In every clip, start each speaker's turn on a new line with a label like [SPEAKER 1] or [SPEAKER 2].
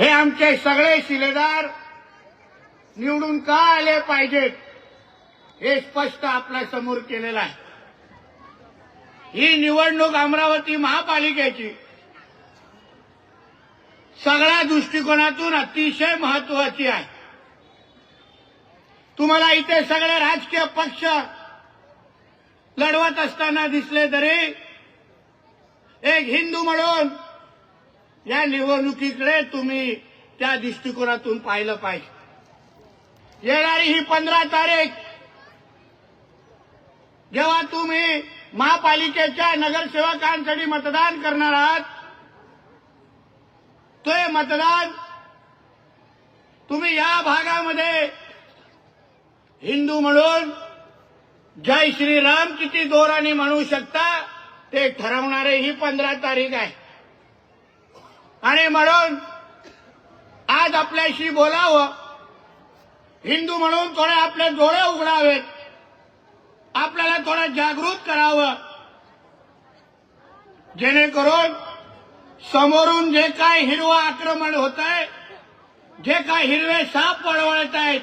[SPEAKER 1] हे आमचे सगळे शिलेदार निवडून का आले पाहिजेत हे स्पष्ट आपल्यासमोर केलेलं आहे. ही निवडणूक अमरावती महापालिकेची सगळ्या दृष्टिकोनातून अतिशय महत्वाची आहे. तुम्हाला इथे सगळे राजकीय पक्ष लढवत असताना दिसले तरी एक हिंदू म्हणून या निवडणुकीकडे तुम्ही त्या दृष्टिकोनातून पाहिलं पाहिजे. येणारी ही पंधरा तारीख जेव्हा तुम्ही महापालिकेच्या नगरसेवकांसाठी मतदान करणार आहात ते मतदान तुम्ही या भागामध्ये हिंदू म्हणून जय श्रीराम किती दोराने म्हणू शकता ते ठरवणारे ही पंधरा तारीख आहे. आणि म्हणून आज आपल्याशी बोलावं. हिंदू म्हणून थोडे आपले डोळे उघडावेत. आपल्याला थोडं जागृत करावं. जेणेकरून समोरून जे काय हिरवं आक्रमण होत आहे जे काय हिरवे साप वळवळत आहेत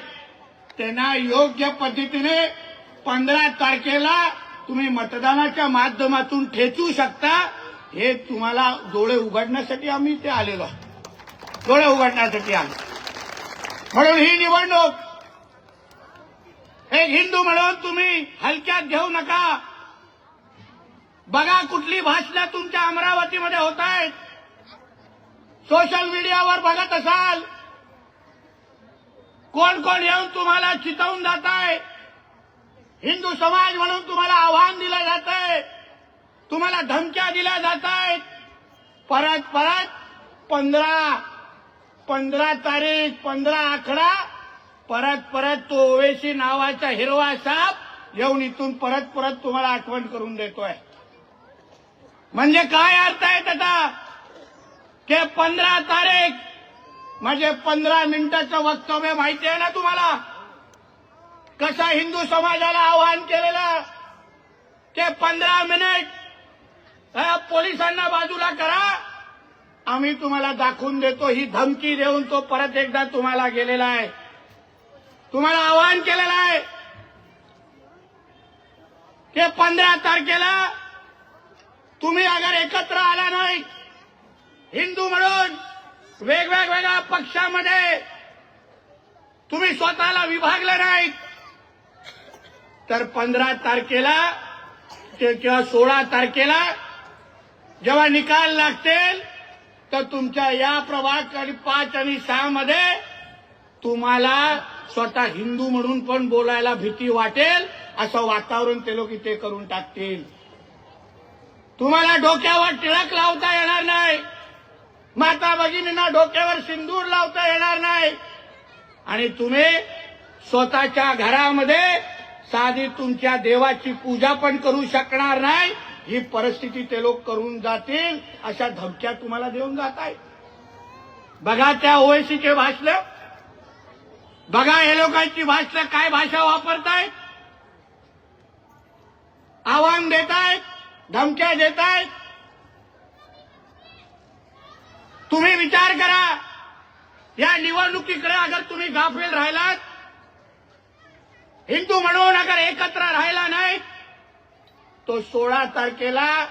[SPEAKER 1] त्यांना योग्य पद्धतीने पंधरा तारखेला तुम्ही मतदानाच्या माध्यमातून ठेचू शकता. हे तुम्हाला डोळे उघडण्यासाठी आम्ही ते आलेलो आहोत. डोळे उघडण्यासाठी आलो म्हणून ही निवडणूक एक हिंदू म्हणून तुम्ही हलक्यात घेऊ नका. बघा कुठली भाषणं तुमच्या अमरावतीमध्ये होत आहेत. सोशल मीडियावर बघत असाल. कोण कोण येऊन तुम्हाला चितवून जात आहे. हिंदू समाज म्हणून तुम्हाला आव्हान दिलं जात आहे. तुम्हाला धमक्या दिल्या जात आहेत परत परत पंधरा पंधरा तारीख पंधरा आकडा परत परत तो ओवेसी नावाचा हिरवा साप येऊन इथून परत परत तुम्हाला आठवण करून देतोय. म्हणजे काय अर्थ आहे त्याचा? के पंधरा तारीख म्हणजे पंधरा मिनिटाचं वक्तव्य माहिती आहे ना तुम्हाला? कसा हिंदू समाजाला आवाहन केलेलं? ते पंधरा मिनिट पोलिसांना बाजूला करा. आम्ही तुम्हाला दाखवून देतो ही धमकी देऊन तो परत एकदा तुम्हाला गेलेला आहे. तुम्हाला आवाहन केलेलं आहे. की पंधरा तारखेला तुम्ही अगर एकत्र आला नाही हिंदू म्हणून वेगवेगळ्या पक्षामध्ये तुम्ही स्वतःला विभागलं नाही तर पंधरा तारखेला ते किंवा सोळा तारखेला जेव्हा निकाल लागतील तर तुमच्या या प्रभाग आणि पाच आणि सहा मध्ये तुम्हाला स्वतः हिंदू म्हणून पण बोलायला भीती वाटेल असं वातावरण ते लोक इथे करून टाकतील. तुम्हाला डोक्यावर टिळक लावता येणार नाही. माता भगिनींना डोक्यावर सिंदूर लावता येणार नाही. आणि तुम्ही स्वतःच्या घरामध्ये साधी तुमच्या देवाची पूजा पण करू शकणार नाही. ही परिस्थिती ते लोक करून जातील अशा धमक्या तुम्हाला देऊन जात आहे बघा त्या ओएसीचे भाषण. बघा हे लोकांची भाषण काय भाषा वापरतायत आव्हान देतायत धमक्या देतायत तुम्ही विचार करा या निवडणुकीकडे अगर तुम्ही गाफील राहिलात हिंदू म्हणून अगर एकत्र राहिला तो सोळा तारखेला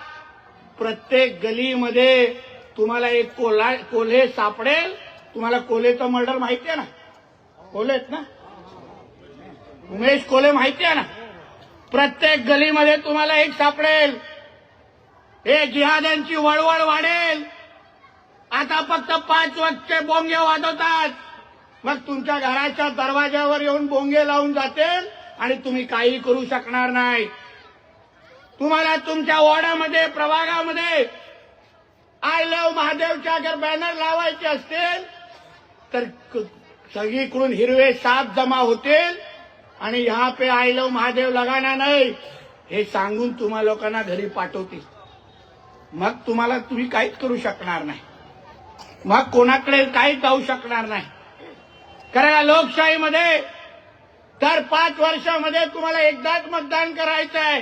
[SPEAKER 1] प्रत्येक गलीमध्ये तुम्हाला एक कोला कोल्हे सापडेल. तुम्हाला कोल्हेचं मर्डर माहिती आहे ना? कोल्हेत ना? उमेश कोल्हे माहिती आहे ना? प्रत्येक गलीमध्ये तुम्हाला एक सापडेल. हे जिहाद्यांची वळवळ वाढेल. आता फक्त पाच वाजचे बोंगे वाजवतात. मग तुमच्या घराच्या दरवाज्यावर येऊन बोंगे लावून जातील आणि तुम्ही काही करू शकणार नाही. तुम्हाला तुमच्या वॉर्डामध्ये प्रभागामध्ये आय लव्ह महादेवच्या अगर बॅनर लावायचे असतील तर सगळीकडून हिरवे साप जमा होतील आणि यहाँ पे आय लव्ह महादेव लगाना नाही. हे सांगून तुम्हा लोकांना घरी पाठवतील. मग तुम्हाला तुम्ही काहीच करू शकणार नाही. मग कोणाकडे काहीच जाऊ शकणार नाही. कारण या लोकशाहीमध्ये दर पाच वर्षामध्ये तुम्हाला एकदाच मतदान करायचं आहे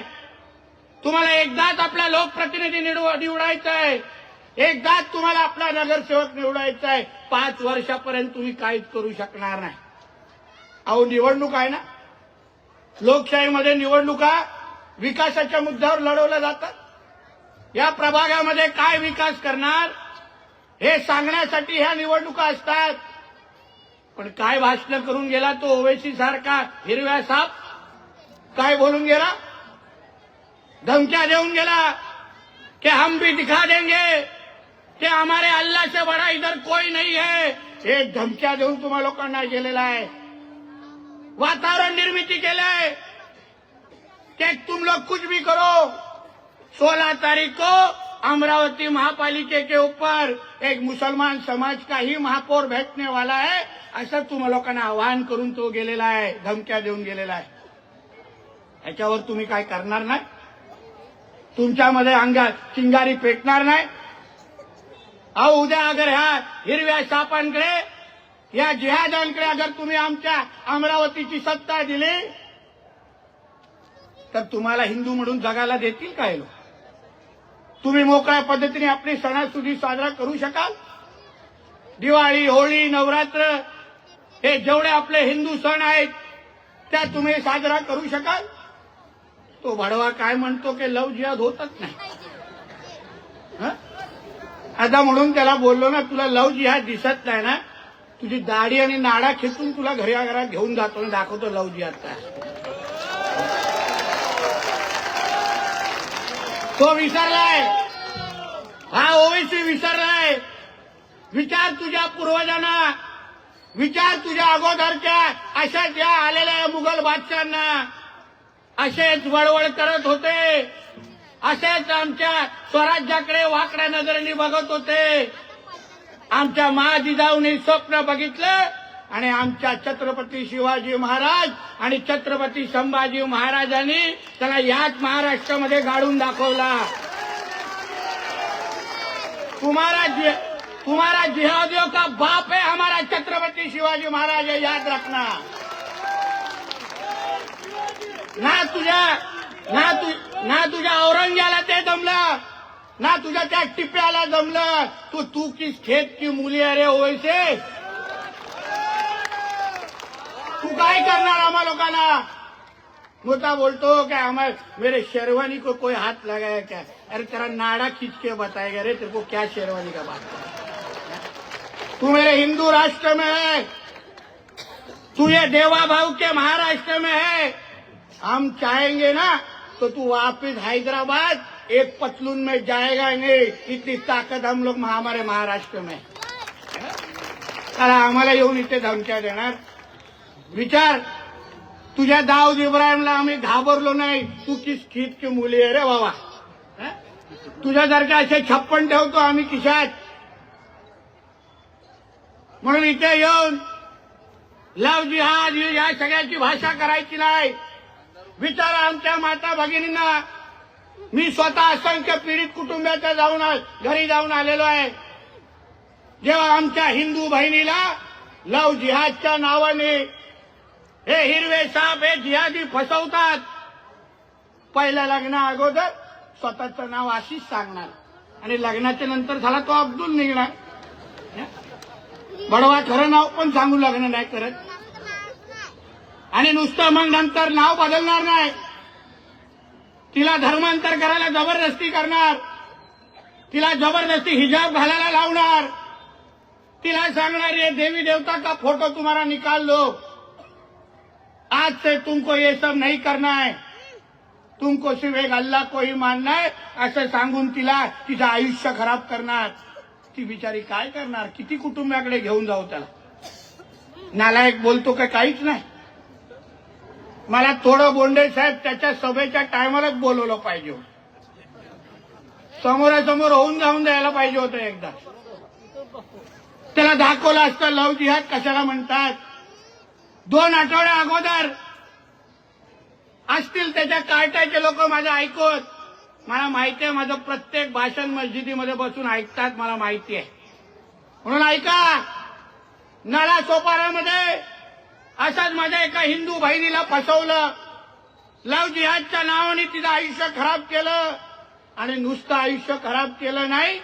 [SPEAKER 1] तुम्हाला एकदाच आपला लोकप्रतिनिधी निवड- निवडायचा आहे. एकदाच तुम्हाला आपला नगरसेवक निवडायचा आहे. पाच वर्षापर्यंत तुम्ही काहीच करू शकणार नाही. अहो निवडणूक आहे ना? लोकशाहीमध्ये निवडणुका विकासाच्या मुद्द्यावर लढवल्या जातात. या प्रभागामध्ये काय विकास करणार हे सांगण्यासाठी ह्या निवडणुका असतात. पण काय भाषण करून गेला तो ओवेसी सारखा हिरव्या साप? काय बोलून गेला? धमक्या देऊन गेला कि हम भी दिखा देंगे कि हमारे अल्लाह से बड़ा इधर कोई नहीं है। हे धमक्या देऊन तुम्हा लोकांना गेलेला आहे. वातावरण निर्मिती केलंय कि तुम लोग कुछ भी करो। सोलह तारीख को अमरावती महापालिके के ऊपर एक मुसलमान समाज का ही महापौर भेटने वाला है। असं तुम्हा लोकांना आवाहन करून तो गेलेला आहे धमक्या देऊन गेलेला आहे. याच्यावर तुम्ही काय करणार नाही? तुमच्यामध्ये अंगात चिंगारी पेटणार नाही. अहो उद्या अगर ह्या हिरव्या सापांकडे या जिहादांकडे अगर तुम्ही आमच्या अमरावतीची सत्ता दिली तर तुम्हाला हिंदू म्हणून जगायला देतील काय लोक? तुम्ही मोकळ्या पद्धतीने आपली सणासुदी साजरा करू शकाल? दिवाळी होळी नवरात्र हे जेवढे आपले हिंदू सण आहेत त्या तुम्ही साजरा करू शकाल? तो भडवा काय म्हणतो की लव जिहाद होतच नाही. आता म्हणून त्याला बोललो ना तुला लव जिहाद दिसत नाही ना तुझी दाढी आणि नाडा खेचून तुला घरी घरात घेऊन जातो आणि दाखवतो लव जिहाद काय तो विसरलाय. हा ओवेसी विसरलाय. विचार तुझ्या पूर्वजांना. विचार तुझ्या अगोदरच्या अशा ज्या आलेल्या मुघल बादशांना. असेच वळवळ करत होते. असेच आमच्या स्वराज्याकडे वाकड्या नजरेने बघत होते. आमच्या महाजिजाऊने स्वप्न बघितलं आणि आमच्या छत्रपती शिवाजी महाराज आणि छत्रपती संभाजी महाराजांनी त्याला याच महाराष्ट्रामध्ये गाडून दाखवला. तुम्हारा जि, जिहादियों का बाप है हमारा छत्रपती शिवाजी महाराज है याद रखना. ना तुझ्या ना तु ना तुझ्या औरंग्याला ते जमलं. ना तुझ्या त्या टिप्याला जमलं. तू तू किस खेत की मुली अरे होयसे तू काय करणार आम्हा लोकांना? मुद्दा बोलतो क्या हमारे मेरे शेरवानी को कोई हाथ लगाया क्या? अरे तेरा नाड़ा खींच के बताएगा रे तेरे को क्या शेरवानी का बात तू मेरे हिंदू राष्ट्र में है। तू ये देवा भाव के महाराष्ट्र में है। हम चाहेंगे ना तो तू वापिस हैदराबाद एक पतलून में जाएगा नहीं। इतनी ताकत हम लोग हमारे महाराष्ट्र में। है. आम्हाला येऊन इथे धमक्या देणार। विचार तुझ्या दाऊद इब्राहिमला आम्ही घाबरलो नाही। तू किस खीत की मुली आहे रे बाबा? तुझ्या तुझ्यासारखे असे छप्पन ठेवतो आम्ही किशात म्हणून इथे येऊन लव जिहाद या सगळ्याची भाषा करायची नाही। विचारा आमच्या माता भगिनींना. मी स्वतः असंख्य पीडित कुटुंबाच्या जाऊन आ- घरी जाऊन आलेलो आहे. जेव्हा आमच्या हिंदू बहिणीला लव जिहादच्या नावाने हे हिरवे साप हे जिहादी फसवतात. पहिल्या लग्ना अगोदर स्वतःचं नाव आशिष सांगणार. आणि लग्नाच्या नंतर झाला तो अब्दुल निघणार. बडवा खरं नाव पण सांगू लग्न नाही करत आणि नुसतं मग नंतर नाव बदलणार नाही. तिला धर्मांतर करायला जबरदस्ती करणार. तिला जबरदस्ती हिजाब घालायला लावणार. तिला सांगणार ये देवी देवता का फोटो तुम्हाला निकाल लो? आज से तुमको ये सब नहीं करना है। तुमको सिर्फ एक अल्लाह को ही मानना है। असं सांगून तिला तिचं आयुष्य खराब करणार. ती बिचारी काय करणार? किती कुटुंबाकडे घेऊन जाऊ त्याला? नालायक बोलतो का काहीच नाही. मला थोडं बोंडे साहेब त्याच्या सभेच्या टायमालाच बोलवलं पाहिजे समोरासमोर होऊन जाऊन द्यायला पाहिजे होतं एकदा. त्याला दाखवलं असतं लव जिहाद कशाला म्हणतात? दोन आठवड्या अगोदर असतील त्याच्या कार्टाचे लोक माझं ऐकत मला माहिती आहे माझं प्रत्येक भाषण मस्जिदीमध्ये बसून ऐकतात मला माहिती आहे. म्हणून ऐका नळा सोपारामध्ये असाच माझ्या एका हिंदू बहिणीला फसवलं. लव जिहादच्या नावाने तिचं आयुष्य खराब केलं. आणि नुसतं आयुष्य खराब केलं नाही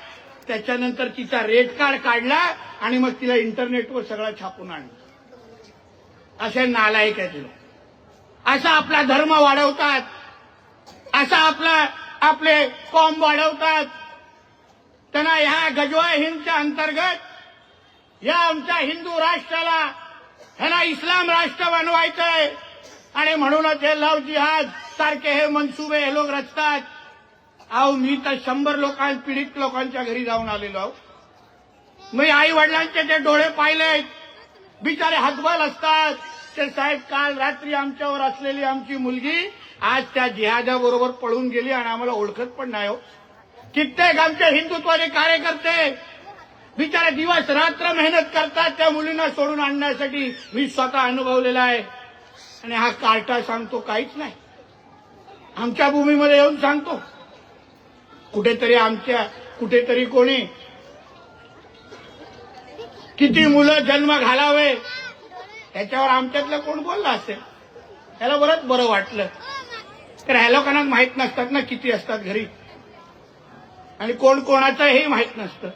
[SPEAKER 1] त्याच्यानंतर तिचा रेट कार्ड काढला आणि मग तिला इंटरनेटवर सगळं छापून आणलं. असे नालायक आहे तिला असा आपला धर्म वाढवतात. असा आपला आपले फॉर्म वाढवतात. त्यांना ह्या गजवा हिंदच्या अंतर्गत या आमच्या हिंदू राष्ट्राला ह्याला इस्लाम राष्ट्र बनवायचंय. आणि म्हणूनच हे लव जिहाद सारखे हे मनसुबे हे लोक रचतात. अहो मी तर शंभर लोकां पीडित लोकांच्या घरी जाऊन आलेलो आहो. मी आई वडिलांचे ते डोळे पाहिलेत बिचारे हातबल असतात. ते साहेब काल रात्री आमच्यावर असलेली आमची मुलगी आज त्या जिहाद्याबरोबर पळून गेली आणि आम्हाला ओळखत पण नाही हो. कित्येक आमचे हिंदुत्वाचे कार्यकर्ते बिचारे दिवस रात्र मेहनत करतात त्या मुलींना सोडून आणण्यासाठी. मी स्वतः अनुभवलेला आहे. आणि हा कार्टा सांगतो काहीच नाही. आमच्या भूमीमध्ये येऊन सांगतो. कुठेतरी आमच्या कुठेतरी कोणी किती मुलं जन्म घालावे त्याच्यावर आमच्यातलं कोण बोललं असेल? त्याला बरंच बरं वाटलं. तर ह्या लोकांना माहीत नसतात ना किती असतात घरी. आणि कोण कोणाचं हे माहीत नसतं.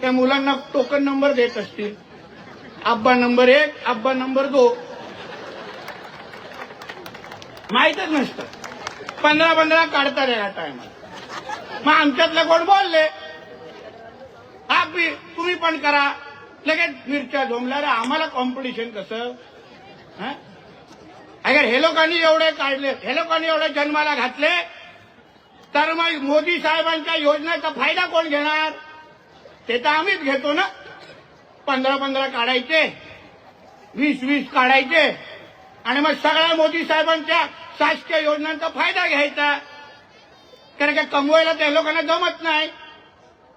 [SPEAKER 1] त्या मुलांना टोकन नंबर देत असतील. आब्बा नंबर एक आब्बा नंबर दो. माहीतच नसतं. पंधरा पंधरा काढतात या टायमाला मग आमच्यातलं कोण बोलले? हा बी- तुम्ही पण करा. लगेच मिरच्या झोमल्या रे. आम्हाला कॉम्पिटिशन कसं? अगर हे लोकांनी एवढे काढले हे लोकांनी एवढे जन्माला घातले तर मग मोदी साहेबांच्या योजनेचा फायदा कोण घेणार? ते तर आम्हीच घेतो ना. पंधरा पंधरा काढायचे वीस वीस काढायचे आणि मग सगळ्या मोदी साहेबांच्या शासकीय योजनांचा फायदा घ्यायचा. कारण का कमवायला त्या लोकांना जमत नाही.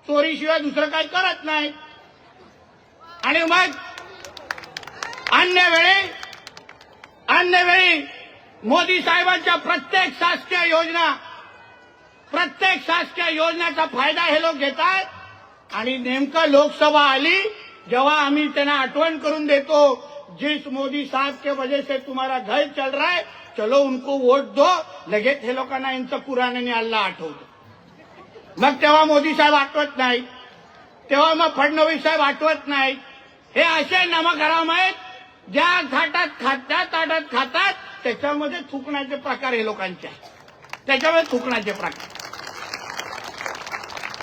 [SPEAKER 1] चोरीशिवाय दुसरं काही करत नाही. आणि मग अन्य वेळी अन्य वेळी मोदी साहेबांच्या प्रत्येक शासकीय योजना प्रत्येक शासकीय योजनेचा फायदा हे लोक घेतात. आणि नेमकं लोकसभा आली जेव्हा आम्ही त्यांना आठवण करून देतो जिस मोदी साहब के वजह से तुम्हारा घर चल रहा है चलो उनको वोट दो लगेच हे लोकांना यांचं पुराण्याने अल्ला आठवतो. मग तेव्हा मोदी साहेब आठवत नाही तेव्हा मग फडणवीस साहेब आठवत नाही हे असे नमक आहेत ज्या थाटात खात्या ताटात खातात त्याच्यामध्ये थुकण्याचे प्रकार हे लोकांचे आहेत. त्याच्यामध्ये थुकण्याचे प्रकार.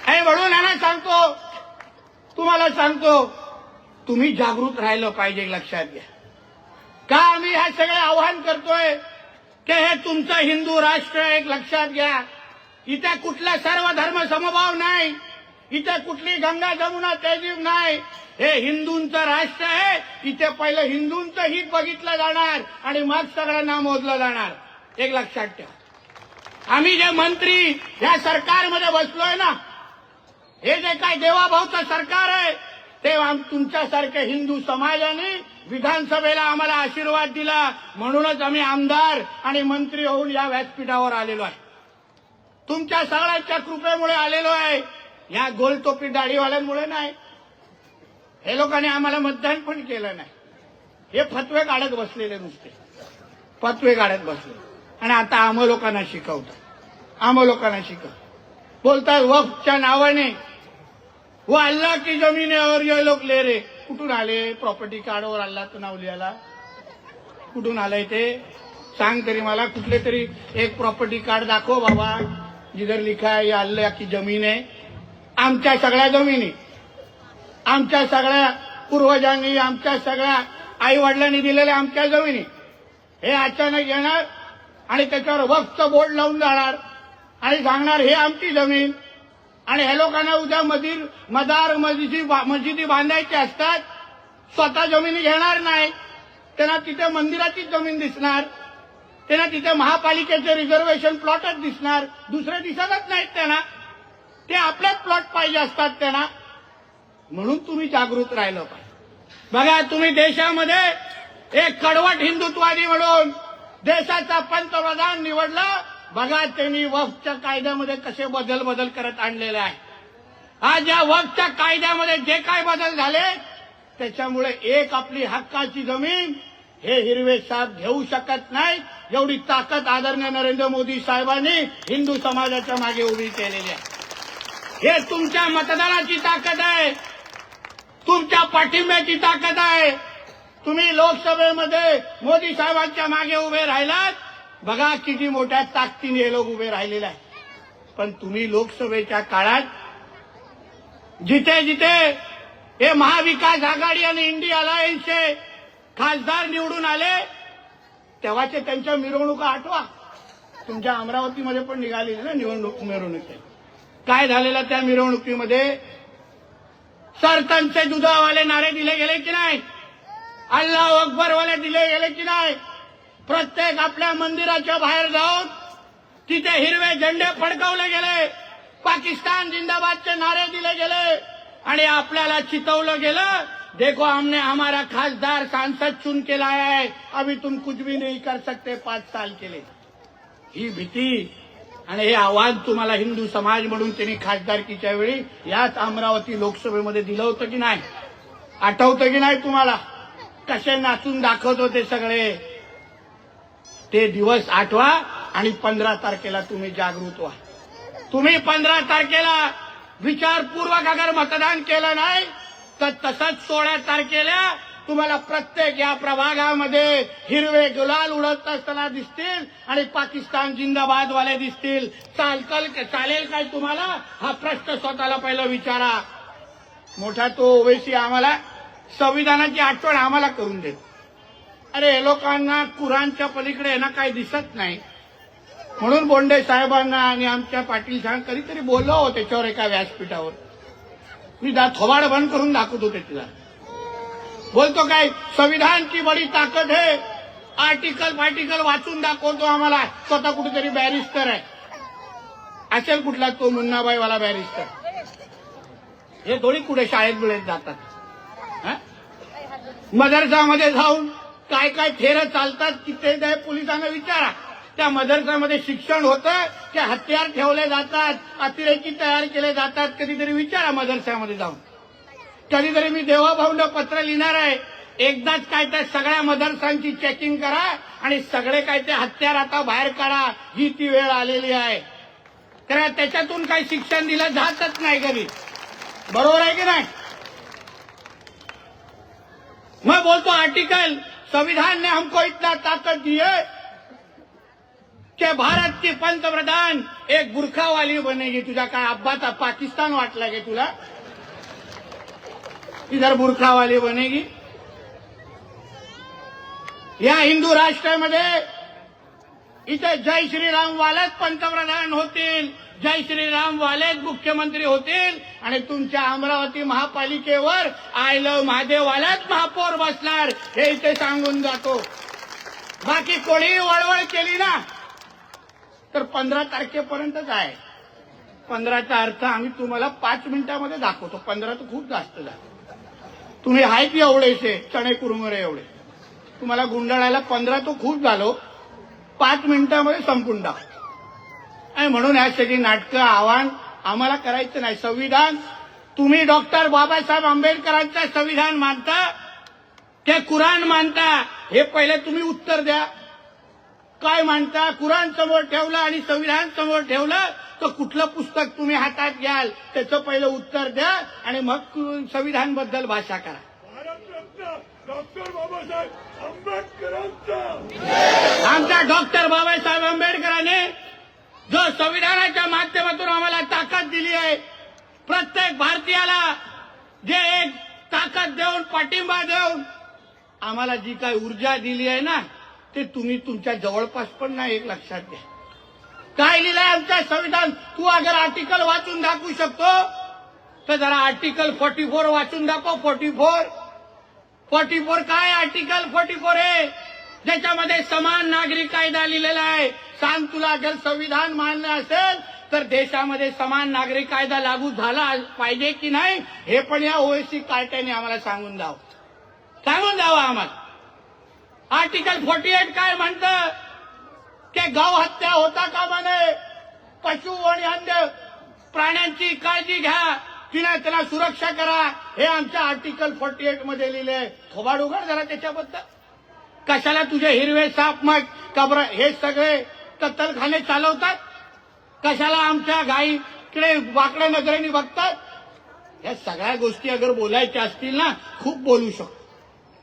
[SPEAKER 1] आणि म्हणून यांना सांगतो. तुम्हाला सांगतो तुम्ही जागृत राहिलं पाहिजे लक्षात घ्या. का आम्ही हे सगळे आव्हान करतोय? की हे तुमचं हिंदू राष्ट्र एक लक्षात घ्या. इथे कुठला सर्व धर्म समभाव नाही. इथे कुठली गंगा जमुना तहजीब नाही. हे हिंदूंचं राष्ट्र आहे. इथे पहिलं हिंदूंचं हित बघितलं जाणार आणि मग सगळ्यांना मोजलं जाणार. एक लक्षात ठेवा. आम्ही जे मंत्री या सरकारमध्ये बसलोय ना हे जे काय देवाभाऊचं सरकार आहे ते आम- तुमच्यासारख्या हिंदू समाजाने विधानसभेला आम्हाला आशीर्वाद दिला. म्हणूनच आम्ही आमदार आणि मंत्री होऊन या व्यासपीठावर आलेलो आहे. तुमच्या सगळ्यांच्या कृपेमुळे आलेलो आहे. या गोलटोपी दाढीवाल्यांमुळे नाही. हे लोकांनी आम्हाला मतदान पण केलं नाही. हे फतवे काढत बसलेले नुसते. फतवे काढत बसले आणि आता आम लोकांना शिकवतात. आम लोकांना शिकव बोलतात वफच्या नावाने हो अल्ला की जमीन ये लोक ले रे. कुठून आले? प्रॉपर्टी कार्डवर अल्लाचं नाव लिहायला. कुठून आलंय ते? सांग तरी मला. कुठले तरी एक प्रॉपर्टी कार्ड दाखव बाबा. जिधर लिखा है अल्ला की जमीन आहे. आमच्या सगळ्या जमिनी. आमच्या सगळ्या पूर्वजांनी आमच्या सगळ्या आई वडिलांनी दिलेल्या आमच्या जमिनी. हे अचानक येणार आणि त्याच्यावर वक्त बोर्ड लावून जाणार आणि सांगणार हे आमची जमीन. आणि हे लोकांना उद्या मधील मदार मस्जिदी मस्जिदी बांधायची असतात स्वतः जमिनी घेणार नाही. त्यांना तिथे मंदिराचीच जमीन दिसणार. त्यांना तिथे महापालिकेचे रिझर्वेशन प्लॉटच दिसणार. दुसरे दिसतच नाहीत त्यांना. ते आपलेच प्लॉट पाहिजे असतात त्यांना. म्हणून तुम्ही जागृत राहिलं पाहिजे. बघा तुम्ही देशामध्ये एक कडवट हिंदुत्वादी म्हणून देशाचा पंतप्रधान निवडला. बघा त्यांनी वक्फच्या कायद्यामध्ये कसे बदल बदल करत आणलेले आहे. आज या वक्फच्या कायद्यामध्ये जे काय बदल झाले त्याच्यामुळे एक आपली हक्काची जमीन हे हिरवे साहेब घेऊ शकत नाही. एवढी ताकद आदरणीय नरेंद्र मोदी साहेबांनी हिंदू समाजाच्या मागे उभी केलेली आहे. हे तुमच्या मतदानाची ताकद आहे. तुमच्या पाठिंब्याची ताकद आहे. तुम्ही लोकसभेमध्ये मोदी साहेबांच्या मागे उभे राहिलात. बघा किती मोठ्या ताकदीने हे लोक उभे राहिलेले आहे पण तुम्ही लोकसभेच्या काळात जिथे जिथे हे महाविकास आघाडी आणि इंडिया अलायन्सचे खासदार निवडून आले तेव्हाचे त्यांच्या मिरवणुका आठवा. तुमच्या अमरावतीमध्ये पण निघालेली ना निवडणूक मिरवणुकी काय झालेलं त्या मिरवणुकीमध्ये? सरतनचे दुधावाले नारे दिले गेले की नाही? अल्लाह अकबरवाले दिले गेले की नाही? प्रत्येक आपल्या मंदिराच्या बाहेर जाऊन तिथे हिरवे झेंडे फडकवले गेले. पाकिस्तान जिंदाबादचे नारे दिले गेले. आणि आपल्याला चितवलं गेलं देखो हमने हमारा खासदार सांसद चुन के लाया है. अभी तुम कुछ भी नहीं कर सकते पाच साल केले ही भीती आणि हे आव्हान तुम्हाला हिंदू समाज म्हणून त्यांनी खासदारकीच्या वेळी याच अमरावती लोकसभेमध्ये दिलं होतं की नाही? आठवतं की नाही तुम्हाला? कसे नाचून दाखवत होते सगळे? ते दिवस आठवा आणि पंधरा तारखेला तुम्ही जागृत व्हा. तुम्ही पंधरा तारखेला विचारपूर्वक अगर मतदान केलं नाही तर तसंच सोळा तारखेला तुम्हाला प्रत्येक या प्रभागामध्ये हिरवे गुलाल उडत असताना दिसतील आणि पाकिस्तान जिंदाबादवाले दिसतील. चालकल चालेल काय तुम्हाला? हा प्रश्न स्वतःला पहिला विचारा. मोठा तो ओवेसी आम्हाला संविधानाची आठवण आम्हाला करून देतो. अरे हे लोकांना कुराणच्या पलीकडे ना काही दिसत नाही. म्हणून बोंडे साहेबांना आणि आमच्या पाटील साहेब कधीतरी बोललो हो त्याच्यावर एका व्यासपीठावर. मी दा थोबाड बंद करून दाखवतो त्याला बोलतो काय संविधानची बडी ताकद हे. आर्टिकल पार्टिकल वाचून दाखवतो आम्हाला. स्वतः कुठेतरी बॅरिस्टर आहे. असेल कुठला तो मुन्नाबाईवाला बॅरिस्टर हे थोडी कुठे शाळेत बिळेत जातात? मदरसामध्ये जाऊन काय काय थेरं चालतात तिथे ते पोलिसांना विचारा. त्या मदरसामध्ये शिक्षण होतं ते हत्यार ठेवले जातात अतिरेकी तयार केले जातात कधीतरी विचारा मदरसामध्ये जाऊन. कधीतरी मी देवाभाऊंना पत्र लिहिणार आहे. एकदाच काय त्या सगळ्या मदरसांची चेकिंग करा आणि सगळे काय ते हत्यार आता बाहेर काढा. ही ती वेळ आलेली आहे. तर त्याच्यातून काही शिक्षण दिलं जातच नाही कधी बरोबर आहे की नाही? मग बोलतो आर्टिकल संविधान ने हमको इतना ताकत दी है कि भारत की पंतप्रधान एक बुरखावाली बनेगी तुझा काय अब्बाचा पाकिस्तान वाटला गे तुला? इधर बुरखावाली बनेगी। या हिंदू राष्ट्रामध्ये इथे जय श्रीराम वालेच पंतप्रधान होतील। जय श्रीराम वालेच मुख्यमंत्री होतील आणि तुमच्या अमरावती महापालिकेवर आय लव महादेववालाच महापौर बसणार. हे इथे सांगून जातो. बाकी कोणीही वळवळ केली ना तर पंधरा तारखेपर्यंतच आहे. पंधराचा अर्थ आम्ही तुम्हाला पाच मिनिटामध्ये दाखवतो. पंधरा तर खूप जास्त झालं. तुम्ही आहेत एवढेसे चणे कुरमुरे एवढे. तुम्हाला गुंडाळायला पंधरा तो खूप झालो. पाच मिनिटामध्ये संपून टाक आणि म्हणून यासाठी नाटकं आव्हान आम्हाला करायचं नाही. संविधान तुम्ही डॉक्टर बाबासाहेब आंबेडकरांचं संविधान मानता ते कुराण मानता. हे पहिले तुम्ही उत्तर द्या. काय मानता? कुराण समोर ठेवलं आणि संविधान समोर ठेवलं तर कुठलं पुस्तक तुम्ही हातात घ्याल? त्याचं पहिलं उत्तर द्या आणि मग संविधानबद्दल भाषा करा.
[SPEAKER 2] डॉक्टर बाबासाहेब आंबेडकरांचा.
[SPEAKER 1] आमच्या डॉक्टर बाबासाहेब आंबेडकरांनी जो संविधानाच्या माध्यमातून आम्हाला ताकद दिली आहे प्रत्येक भारतीयाला जे एक ताकद देऊन पाठिंबा देऊन आम्हाला जी काही ऊर्जा दिली आहे ना ते तुम्ही तुमच्या जवळपास पण नाही एक लक्षात घ्या. काय लिहिलंय आमच्या संविधान? तू अगर आर्टिकल वाचून दाखवू शकतो तर जरा आर्टिकल फोर्टी फोर वाचून दाखव फोर्टी फोर फोर्टी फोर काय आर्टिकल फोर्टी फोर आहे ज्याच्यामध्ये समान नागरिक कायदा लिहिलेला आहे. सांग तुला जर संविधान मानलं असेल तर देशामध्ये समान नागरिक कायदा लागू झाला पाहिजे की नाही हे पण या ओएसी कार्ट्याने आम्हाला सांगून द्यावं. सांगून द्यावं आम्हाला. आर्टिकल फोर्टी एट काय म्हणतं? की गाव हत्या होता कामा म्हणे? पशु आणि अन्य प्राण्यांची काळजी घ्या. की नाही त्याला सुरक्षा करा. हे आमच्या आर्टिकल फोर्टी एटमध्ये लिहिले थोबाड उघड जरा त्याच्याबद्दल. कशाला तुझे हिरवे साप मग? कबर हे सगळे कत्तलखाने चालवतात? कशाला आमच्या गायी इकडे वाकड्या नजरेने बघतात? या सगळ्या गोष्टी अगर बोलायच्या असतील ना खूप बोलू शकतो.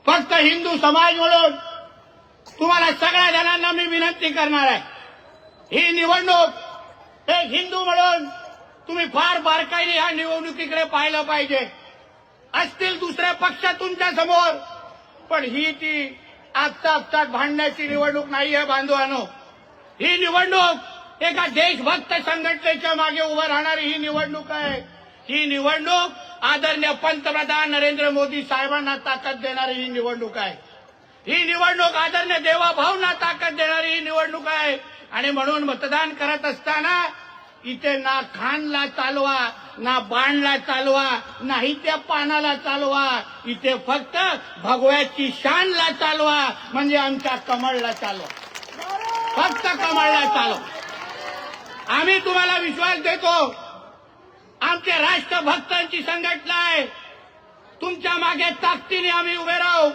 [SPEAKER 1] फक्त हिंदू समाज म्हणून तुम्हाला सगळ्या जणांना मी विनंती करणार आहे. ही निवडणूक एक हिंदू म्हणून तुम्ही फार बारकाईने ह्या निवडणुकीकडे पाहिलं पाहिजे. असतील दुसऱ्या पक्ष तुमच्यासमोर पण ही ती आत्ता आत्ताच भांडण्याची निवडणूक नाही आहे बांधवानो. ही निवडणूक एका देशभक्त संघटनेच्या मागे उभं राहणारी ही निवडणूक आहे. ही निवडणूक आदरणीय पंतप्रधान नरेंद्र मोदी साहेबांना ताकद देणारी ही निवडणूक आहे. ही निवडणूक आदरणीय देवाभाऊंना ताकद देणारी ही निवडणूक आहे. आणि म्हणून मतदान करत असताना इथे ना खानला चालवा ना बाणला चालवा नाही त्या पानाला चालवा. इथे फक्त भगव्याची शानला चालवा म्हणजे आमच्या कमळला चालवा. फक्त कमळला चालवा. आम्ही तुम्हाला विश्वास देतो आमच्या राष्ट्रभक्तांची संघटना आहे. तुमच्या मागे ताकदीने आम्ही उभे राहू.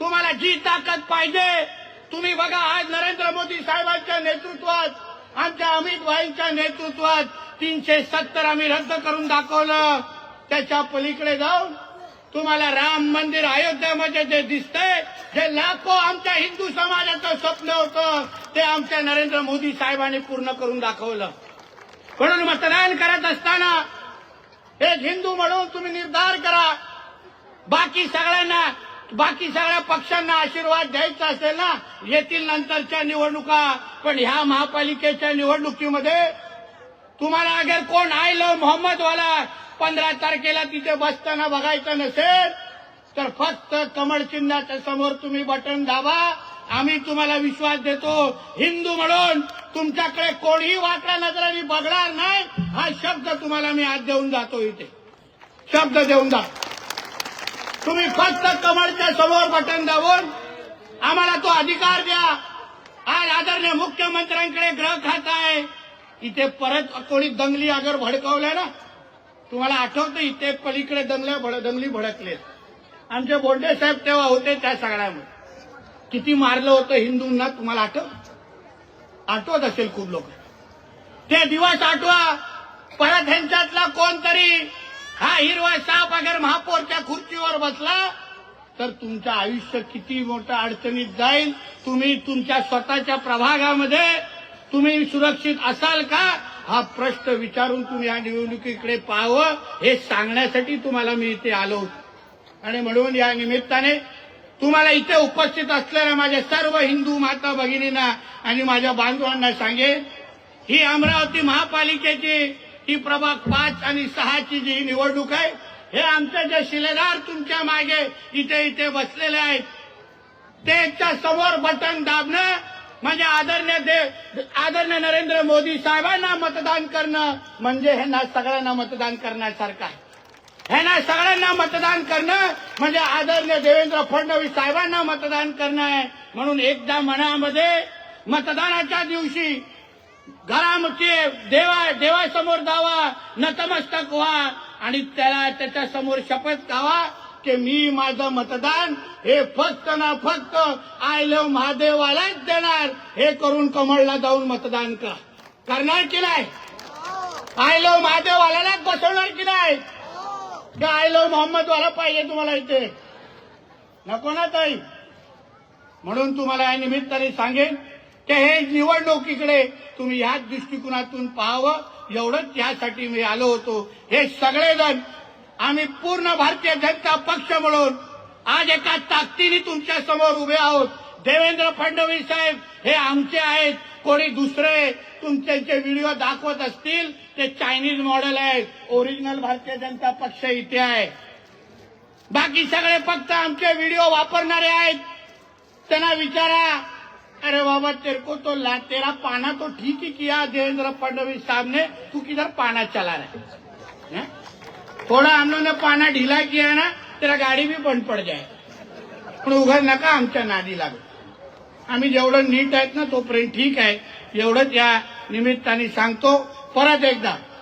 [SPEAKER 1] तुम्हाला जी ताकद पाहिजे तुम्ही बघा आज नरेंद्र मोदी साहेबांच्या नेतृत्वात आमच्या अमित भाईंच्या नेतृत्वात तीनशे सत्तर आम्ही रद्द करून दाखवलं. त्याच्या पलीकडे जाऊन तुम्हाला राम मंदिर अयोध्यामध्ये जे दिसतंय जे लाखो आमच्या हिंदू समाजाचं स्वप्न होतं ते आमच्या नरेंद्र मोदी साहेबांनी पूर्ण करून दाखवलं. म्हणून मतदान करत असताना एक हिंदू म्हणून तुम्ही निर्धार करा. बाकी सगळ्यांना बाकी सगळ्या पक्षांना आशीर्वाद द्यायचा असेल ना येथील नंतरच्या निवडणुका. पण ह्या महापालिकेच्या निवडणुकीमध्ये तुम्हाला अगर कोण आयलो मोहम्मदवाला पंधरा तारखेला तिथे बसताना बघायचं नसेल तर फक्त कमळ चिन्हाच्या समोर तुम्ही बटन दाबा. आम्ही तुम्हाला विश्वास देतो हिंदू म्हणून तुमच्याकडे कोणीही वाकड्या नजराने बघणार नाही. हा शब्द तुम्हाला मी आज देऊन जातो इथे. शब्द देऊन जातो. तुम्ही फक्त कमळच्या समोर बटन दाबून आम्हाला तो अधिकार द्या. आज आदरणीय मुख्यमंत्र्यांकडे ग्रह खात आहे. इथे परत कोणी दंगली अगर भडकवल्या ना? तुम्हाला आठवतं इथे पलीकडे दंगल्या भड- दंगली भडकलेत. आमचे बोंडे साहेब तेव्हा होते त्या सगळ्यामध्ये किती मारलं होतं हिंदूंना तुम्हाला आठव आठवत असेल खूप लोक. ते दिवस आठवा. परत ह्यांच्यातला कोणतरी हा हिरवा साप अगर महापौरच्या खुर्चीवर बसला तर तुमचं आयुष्य किती मोठं अडचणीत जाईल? तुम्ही तुमच्या स्वतःच्या प्रभागामध्ये तुम्ही सुरक्षित असाल का? हा प्रश्न विचारून तुम्ही या निवडणुकीकडे पाहावं हे सांगण्यासाठी तुम्हाला मी इथे आलो. आणि म्हणून या निमित्ताने तुम्हाला इथे उपस्थित असलेल्या माझ्या सर्व हिंदू माता भगिनींना आणि माझ्या बांधवांना सांगेन ही अमरावती महापालिकेची ही प्रभाग पाच आणि सहाची जी निवडणूक आहे हे आमचे जे शिलेदार तुमच्या मागे इथे इथे बसलेले आहेत त्यांच्यासमोर बटन दाबणं म्हणजे आदरणीय देव आदरणीय नरेंद्र मोदी साहेबांना मतदान करणं म्हणजे ह्यांना सगळ्यांना मतदान करण्यासारखं आहे. ह्यांना सगळ्यांना मतदान करणं म्हणजे आदरणीय देवेंद्र फडणवीस साहेबांना मतदान करणं आहे. म्हणून एकदा मनामध्ये मतदानाच्या दिवशी घरामध्ये देवा देवासमोर जावा नतमस्तक व्हा आणि त्याला त्याच्यासमोर शपथ खावा की मी माझं मतदान हे फक्त ना फक्त आय लव महादेवालाच देणार. हे करून कमळला जाऊन मतदान का करणार की नाही? आय लव महादेववाल्यालाच बसवणार की नाही? का आय लव मोहम्मदवाला पाहिजे तुम्हाला इथे. नको ना ताई. म्हणून तुम्हाला या निमित्ताने सांगेन ते हे निवडणुकीकडे तुम्ही ह्याच दृष्टिकोनातून पाहावं. एवढंच यासाठी मी आलो होतो. हे सगळेजण आम्ही पूर्ण भारतीय जनता पक्ष म्हणून आज एका ताकदीने तुमच्यासमोर उभे आहोत. देवेंद्र फडणवीस साहेब हे आमचे आहेत. कोणी दुसरे तुमचे व्हिडिओ दाखवत असतील ते चायनीज मॉडेल आहेत. ओरिजिनल भारतीय जनता पक्ष इथे आहे. बाकी सगळे फक्त आमचे व्हिडिओ वापरणारे आहेत. त्यांना विचारा. अरे बाबा तेरे को तो ला, तेरा पाना तो ठीक ही किया देवेंद्र फडणवीस साहब ने। तू किधर पाना चला रहे है? थोड़ा हम लोग ने पाना ढीला किया ना तेरा गाडी भी बंद पड जाए। पण उघड नका आमच्या नादी लागू। आम्ही जेवढं नीट आहेत ना तोपर्यंत ठीक आहे. एवढंच या निमित्ताने सांगतो. परत एकदा.